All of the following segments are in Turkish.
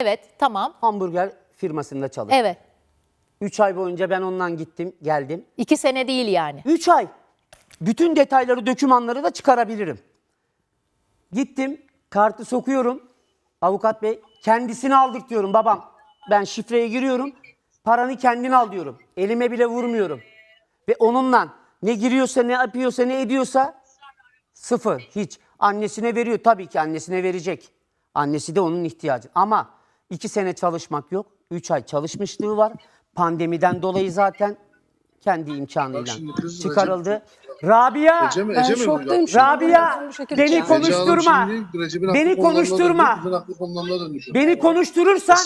Evet tamam. Hamburger firmasında çalıştı. Evet. 3 ay boyunca ben ondan gittim, geldim. İki sene değil yani. 3 ay. Bütün detayları, dokümanları da çıkarabilirim. Gittim, kartı sokuyorum. Avukat bey, kendisini aldık diyorum babam. Ben şifreye giriyorum, paranı kendin al diyorum. Elime bile vurmuyorum. Ve onunla ne giriyorsa, ne yapıyorsa, ne ediyorsa sıfır, hiç. Annesine veriyor, tabii ki annesine verecek. Annesi de onun ihtiyacı. Ama iki sene çalışmak yok. Üç ay çalışmışlığı var. Pandemiden dolayı zaten kendi imkanıyla kız çıkarıldı. Rabia! Ece mi? Ben Ece mi şoktayım. Rabia! Beni konuşturma. Beni konuşturma. Beni konuşturursan?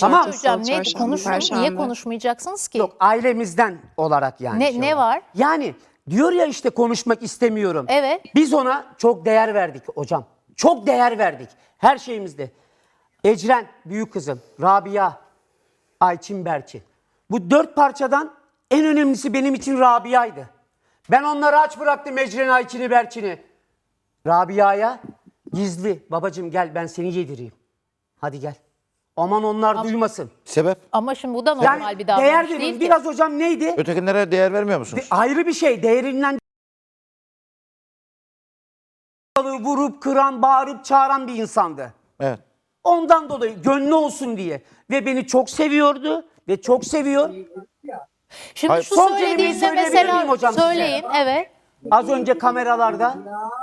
Tamam. Hocam ne konuşun, niye konuşmayacaksınız ki? yok ailemizden olarak yani. Ne- şey ne var? Yani diyor ya işte konuşmak istemiyorum. Evet. Biz ona çok değer verdik hocam. Çok değer verdik. Her şeyimizde. Ecren büyük kızım, Rabia, Ayçin Berçin. Bu dört parçadan en önemlisi benim için Rabia'ydı. Ben onları aç bıraktım Ecren, Ayçin'i, Berçin'i. Rabia'ya gizli babacığım gel ben seni yedireyim. Hadi gel. Aman onlar duymasın. Sebep? Ama şimdi bu da normal Yani bir değer davranış verin. değil ki. Biraz hocam neydi? Ötekilere değer vermiyor musunuz? Ayrı bir şey. Değerinden vurup kıran, bağırıp çağıran bir insandı. Evet. Ondan dolayı gönlü olsun diye ve beni çok seviyordu ve çok seviyor. Şimdi Hayır, şu son söylediğinde kelimeyi söyleyebilir miyim mesela hocam size? söyleyin evet. Az önce kameralarda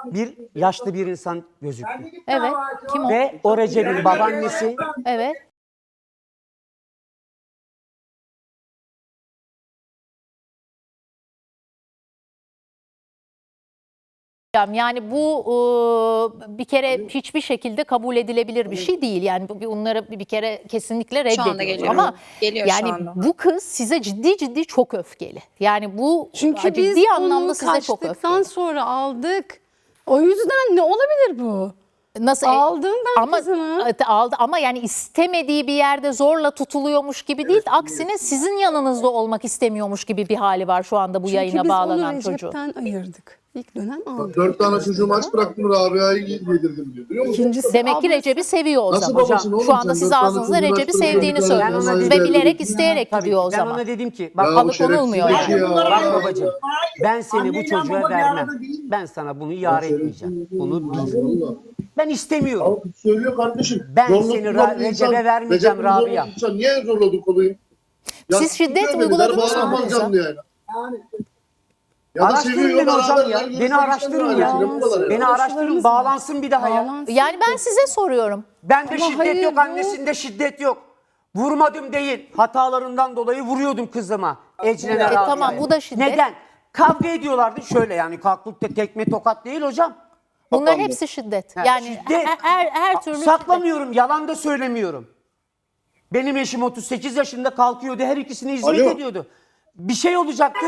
bir yaşlı bir insan gözüktü. Evet. Kim o? Ve o Recep'in babaannesi Evet. Yani bu e, bir kere hiçbir şekilde kabul edilebilir bir şey değil. Yani bu- bunları bir kere kesinlikle Şu anda reddediyoruz. geliyor. Ama Geliyor şu yani anda. bu kız size ciddi ciddi çok öfkeli. Yani bu Çünkü biz ciddi onu anlamda size çok kaçtıktan öfkeli. sonra aldık. O yüzden ne olabilir bu? Nasıl Aldım ben ama, kızını. Aldı ama yani istemediği bir yerde zorla tutuluyormuş gibi değil. Aksine sizin yanınızda olmak istemiyormuş gibi bir hali var şu anda bu Çünkü yayına biz bağlanan onu çocuğu. Recep'ten ayırdık. İlk dönem aldık. Dört tane çocuğumu aç bıraktım Rabia'yı yedirdim diyor. Biliyor musun? İkincisi Demek ki Recep'i seviyor o Nasıl zaman. babasın oğlum Şu anda sen? siz Dört tane ağzınızda çocuğun Recep'i sevdiğini söylüyorsunuz ben ve dedim- bilerek isteyerek gidiyor o ben zaman. ona dedim ki bak Ya Alıp bu şerefsiz konulmuyor bir yani. şey ya. Bak babacığım ben seni bu çocuğa vermem. Ben sana bunu yar etmeyeceğim. Bunu bil. Ben istemiyorum. Ama kız söylüyor kardeşim. Ben seni Ra- bir Recep'e vermeyeceğim Recep'i Rabia. Niye zorladık konuyu? Siz şiddet uyguladınız mı bağıramaz kıza? canlı yani. Ya Araştırın seviyor, beni hocam beraber ya. Beni araştırın ya. Beni araştırın bağlansın bir daha ya. Bağlansın. Yani ben size soruyorum. Bende Ama şiddet hayır, yok, bu- annesinde şiddet yok. Vurmadım değil. Hatalarından dolayı vuruyordum kızıma. Ecren'e E, Rabia'ya. tamam, bu da şiddet. Neden? Kavga ediyorlardı şöyle yani kalkıp da tekme tokat değil hocam. Bunların hepsi şiddet. Ha, Yani şiddet. her, her, her türlü şiddet. Saklamıyorum, yalan da söylemiyorum. Benim eşim 38 yaşında kalkıyordu, her ikisine hizmet Alo. ediyordu. Bir şey olacaktı.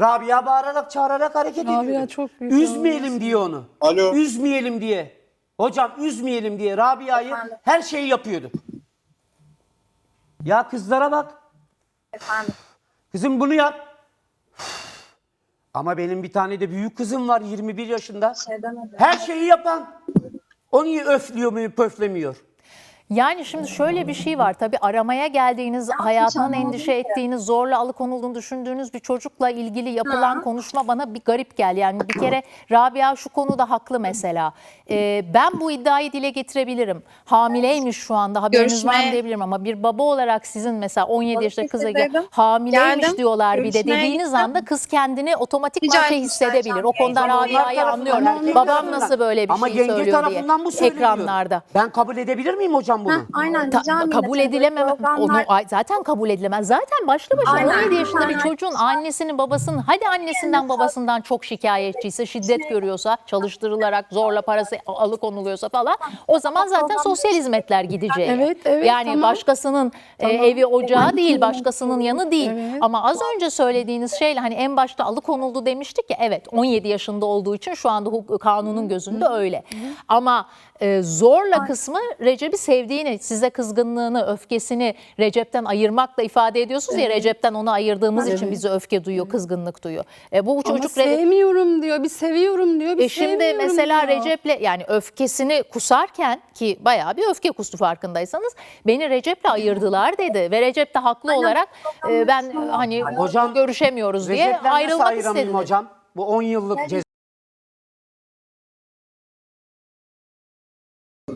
Rabia bağırarak, çağırarak hareket Rabia ediyordu. çok büyük Üzmeyelim diye onu. Alo. Üzmeyelim diye. Hocam üzmeyelim diye Rabia'yı her şeyi yapıyordu. Ya kızlara bak. Efendim. Kızım bunu yap. Ama benim bir tane de büyük kızım var 21 yaşında. Şey demedim. Her şeyi yapan. O niye öflüyor mu, pöflemiyor? Yani şimdi şöyle bir şey var tabii aramaya geldiğiniz, anlamadım endişe ettiğiniz, zorla alıkonulduğunu düşündüğünüz bir çocukla ilgili yapılan konuşma bana bir garip geldi. Yani bir kere Rabia şu konuda haklı mesela. Ee, ben bu iddiayı dile getirebilirim. Hamileymiş şu anda haberiniz var mı diyebilirim ama bir baba olarak sizin mesela 17 yaşında kıza gel- hamileymiş Geldim. diyorlar bir de Görüşmeye dediğiniz gittim. anda kız kendini otomatikman Rica şey etmişler hissedebilir. O konuda onlar Rabia'yı tarafından, anlıyorum. erkek Babam tarafından. nasıl böyle bir Ama şey yenge söylüyor tarafından diye bu söyleniyor. ekranlarda. Ben kabul edebilir miyim hocam bunu? Heh, aynen Ta- kabul Tabii edilemem programlar- ay- zaten kabul edilemez. Zaten başlı başına Aynen. 17 yaşında bir Aynen. çocuğun annesinin babasının hadi annesinden babasından çok şikayetçiyse şiddet görüyorsa çalıştırılarak zorla parası alıkonuluyorsa falan o zaman zaten sosyal hizmetler gidecek. Evet, evet, Yani tamam. başkasının e, evi ocağı değil başkasının yanı değil. Ama az önce söylediğiniz şeyle hani en başta alıkonuldu demiştik ya evet 17 yaşında olduğu için şu anda hukuk, kanunun gözünde öyle. Ama e, zorla kısmı Recep'i sevdiği sevdiğini, size kızgınlığını, öfkesini Recep'ten ayırmakla ifade ediyorsunuz ya Recep'ten onu ayırdığımız için bizi öfke duyuyor, kızgınlık duyuyor. E, bu Ama çocuk Re- sevmiyorum diyor, bir seviyorum diyor, bir e şimdi sevmiyorum mesela diyor. Recep'le yani öfkesini kusarken ki bayağı bir öfke kustu farkındaysanız beni Recep'le ayırdılar dedi ve Recep de haklı olarak e, ben hani Hocam, görüşemiyoruz diye ayrılmak istedi. hocam? Bu 10 yıllık ceza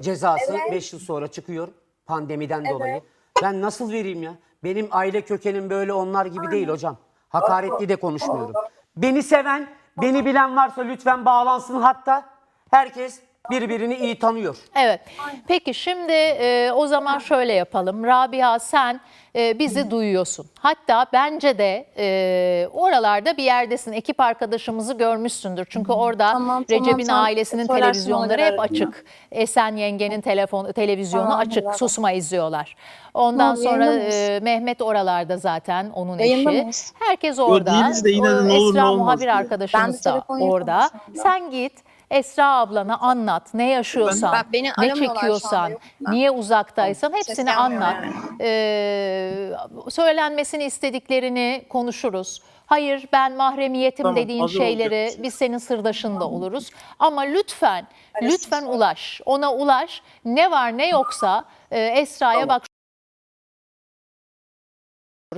cezası 5 yıl sonra çıkıyor pandemiden dolayı. Ben nasıl vereyim ya? Benim aile kökenim böyle onlar gibi değil hocam. Hakaretli de konuşmuyorum. Beni seven, beni bilen varsa lütfen bağlansın hatta. Herkes birbirini iyi tanıyor. Evet. Peki şimdi e, o zaman şöyle yapalım. Rabia sen e, bizi duyuyorsun. Hatta bence de e, oralarda bir yerdesin. Ekip arkadaşımızı görmüşsündür. Çünkü orada Tamam, tamam, Recep'in tamam. ailesinin Söylersin televizyonları ona hep göre. açık. Esen yengenin telefon televizyonu Tamam, açık. tamam. Susma izliyorlar. Ondan Tamam, sonra yayında mıyız? e, Mehmet oralarda zaten onun Yayında eşi. mıyız? Herkes orada. değiliz de yine de O olur ne Esra olmaz muhabir diye. arkadaşımız Ben de da telefon orada. yapamamışım. Sen git Esra ablana anlat ne yaşıyorsan, Ben- beni ne çekiyorsan, niye uzaktaysan hepsini anlat. yani. Ee, söylenmesini istediklerini konuşuruz. Hayır ben mahremiyetim Tamam, dediğin şeyleri olacak. biz senin sırdaşın da oluruz. Ama lütfen, lütfen ulaş. Ona ulaş. Ne var ne yoksa e, Esra'ya bak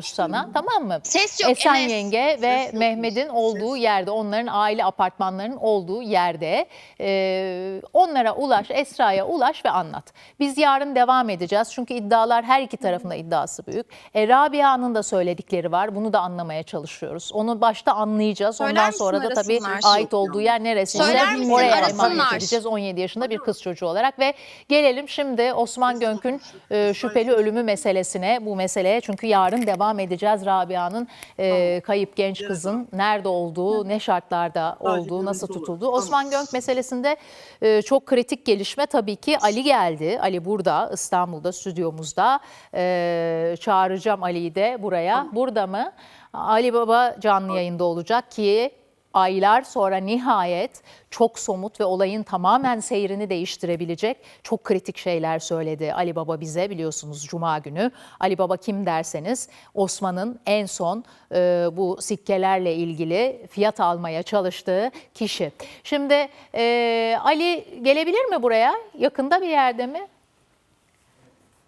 sana tamam mı? Ses yok, Esen Enes. yenge ve Mehmet'in olduğu yerde, onların aile apartmanlarının olduğu yerde e, onlara ulaş, Esra'ya ulaş ve anlat. Biz yarın devam edeceğiz çünkü iddialar her iki tarafında iddiası büyük. E, Rabia'nın da söyledikleri var, bunu da anlamaya çalışıyoruz. Onu başta anlayacağız, ondan Söyler sonra da misin tabii ait olduğu yer neresi Söyler misin oraya emanet edeceğiz 17 yaşında bir kız çocuğu olarak ve gelelim şimdi Osman Gönk'ün e, şüpheli ölümü meselesine bu meseleye çünkü yarın devam edeceğiz. Rabia'nın e, kayıp genç kızın nerede olduğu ne şartlarda olduğu nasıl tutulduğu. Osman Gönk meselesinde e, çok kritik gelişme tabii ki Ali geldi. Ali burada İstanbul'da stüdyomuzda. E, çağıracağım Ali'yi de buraya. Burada mı? Ali Baba canlı yayında olacak ki aylar sonra nihayet çok somut ve olayın tamamen seyrini değiştirebilecek çok kritik şeyler söyledi Ali Baba bize biliyorsunuz Cuma günü. Ali Baba kim derseniz Osman'ın en son e, bu sikkelerle ilgili fiyat almaya çalıştığı kişi. Şimdi e, Ali gelebilir mi buraya? Yakında bir yerde mi?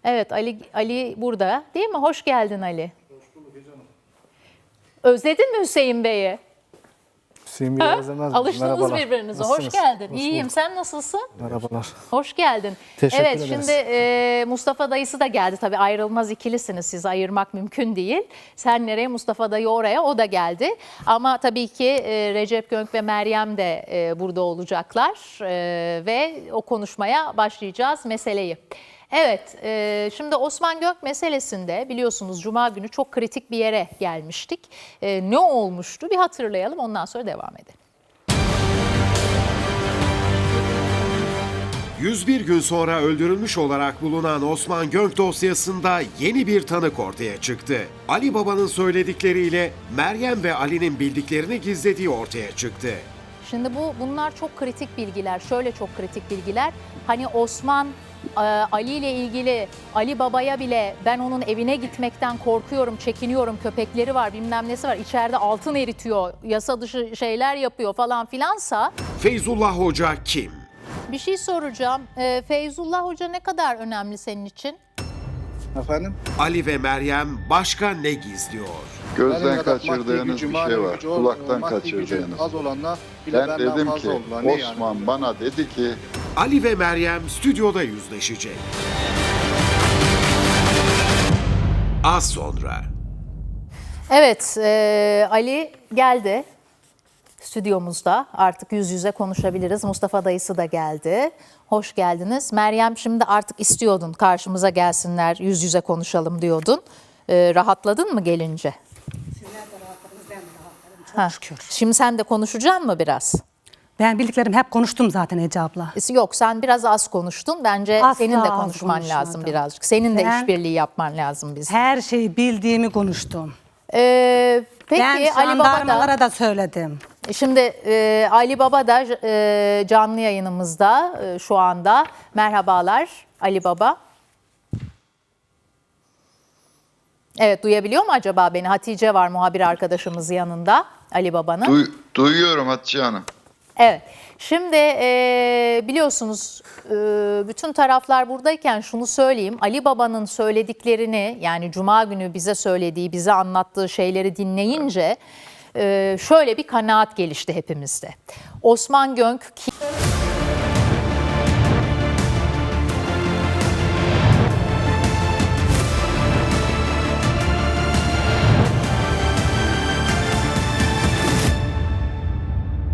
Evet Ali Ali burada değil mi? Hoş geldin Ali. Özledin mi Hüseyin Bey'i? Özlemez mi? Alıştınız Merhabalar. birbirinize. Hoş Nasılsınız? geldin. Hoş İyiyim. bulduk. Sen nasılsın? Merhabalar. Hoş geldin. Teşekkür evet ederiz. şimdi e, Mustafa dayısı da geldi. Tabii ayrılmaz ikilisiniz. Sizi ayırmak mümkün değil. Sen nereye Mustafa dayı oraya o da geldi. Ama tabii ki e, Recep Gönk ve Meryem de e, burada olacaklar. E, ve o konuşmaya başlayacağız meseleyi. Evet, e, şimdi Osman Gök meselesinde biliyorsunuz Cuma günü çok kritik bir yere gelmiştik. E, ne olmuştu bir hatırlayalım ondan sonra devam edelim. 101 gün sonra öldürülmüş olarak bulunan Osman Gönk dosyasında yeni bir tanık ortaya çıktı. Ali Baba'nın söyledikleriyle Meryem ve Ali'nin bildiklerini gizlediği ortaya çıktı. Şimdi bu bunlar çok kritik bilgiler. Şöyle çok kritik bilgiler. Hani Osman e, Ali ile ilgili Ali Baba'ya bile ben onun evine gitmekten korkuyorum, çekiniyorum, köpekleri var, bilmem nesi var. içeride altın eritiyor, yasa dışı şeyler yapıyor falan filansa Feyzullah Hoca kim? bir şey soracağım. E, Feyzullah Hoca ne kadar önemli senin için? Efendim? Ali ve Meryem başka ne gizliyor? Gözden Benim kadar maddi kaçırdığınız gücü, bir manevi şey var. gücü Kulaktan maddi gücü kaçırdığınız. Az olanla bile Ben benden dedim fazla ki oldular. Ne yani? Osman bana dedi ki Ali ve Meryem stüdyoda yüzleşecek. Az sonra. Evet, e, Ali geldi stüdyomuzda. Artık yüz yüze konuşabiliriz. Mustafa dayısı da geldi. Hoş geldiniz. Meryem şimdi artık istiyordun karşımıza gelsinler, yüz yüze konuşalım diyordun. E, rahatladın mı gelince? Ha, Şimdi sen de konuşacaksın mı biraz? Ben bildiklerim hep konuştum zaten Ece abla. Yok sen biraz az konuştun. Bence Asla senin de az konuşman konuşmadım. lazım birazcık. Senin de Ben- işbirliği yapman lazım bizim. Her şeyi bildiğimi konuştum. Ee, peki ben Ali Baba da... jandarmalara da söyledim. E, şimdi e, Ali Baba da e, canlı yayınımızda e, şu anda. Merhabalar Ali Baba. Evet duyabiliyor mu acaba beni? Hatice var muhabir arkadaşımız yanında Ali Baba'nın. Duy, duyuyorum Hatice Hanım. Evet. Şimdi e, biliyorsunuz e, bütün taraflar buradayken şunu söyleyeyim. Ali Baba'nın söylediklerini yani Cuma günü bize söylediği, bize anlattığı şeyleri dinleyince... Evet şöyle bir kanaat gelişti hepimizde. Osman Gönk ki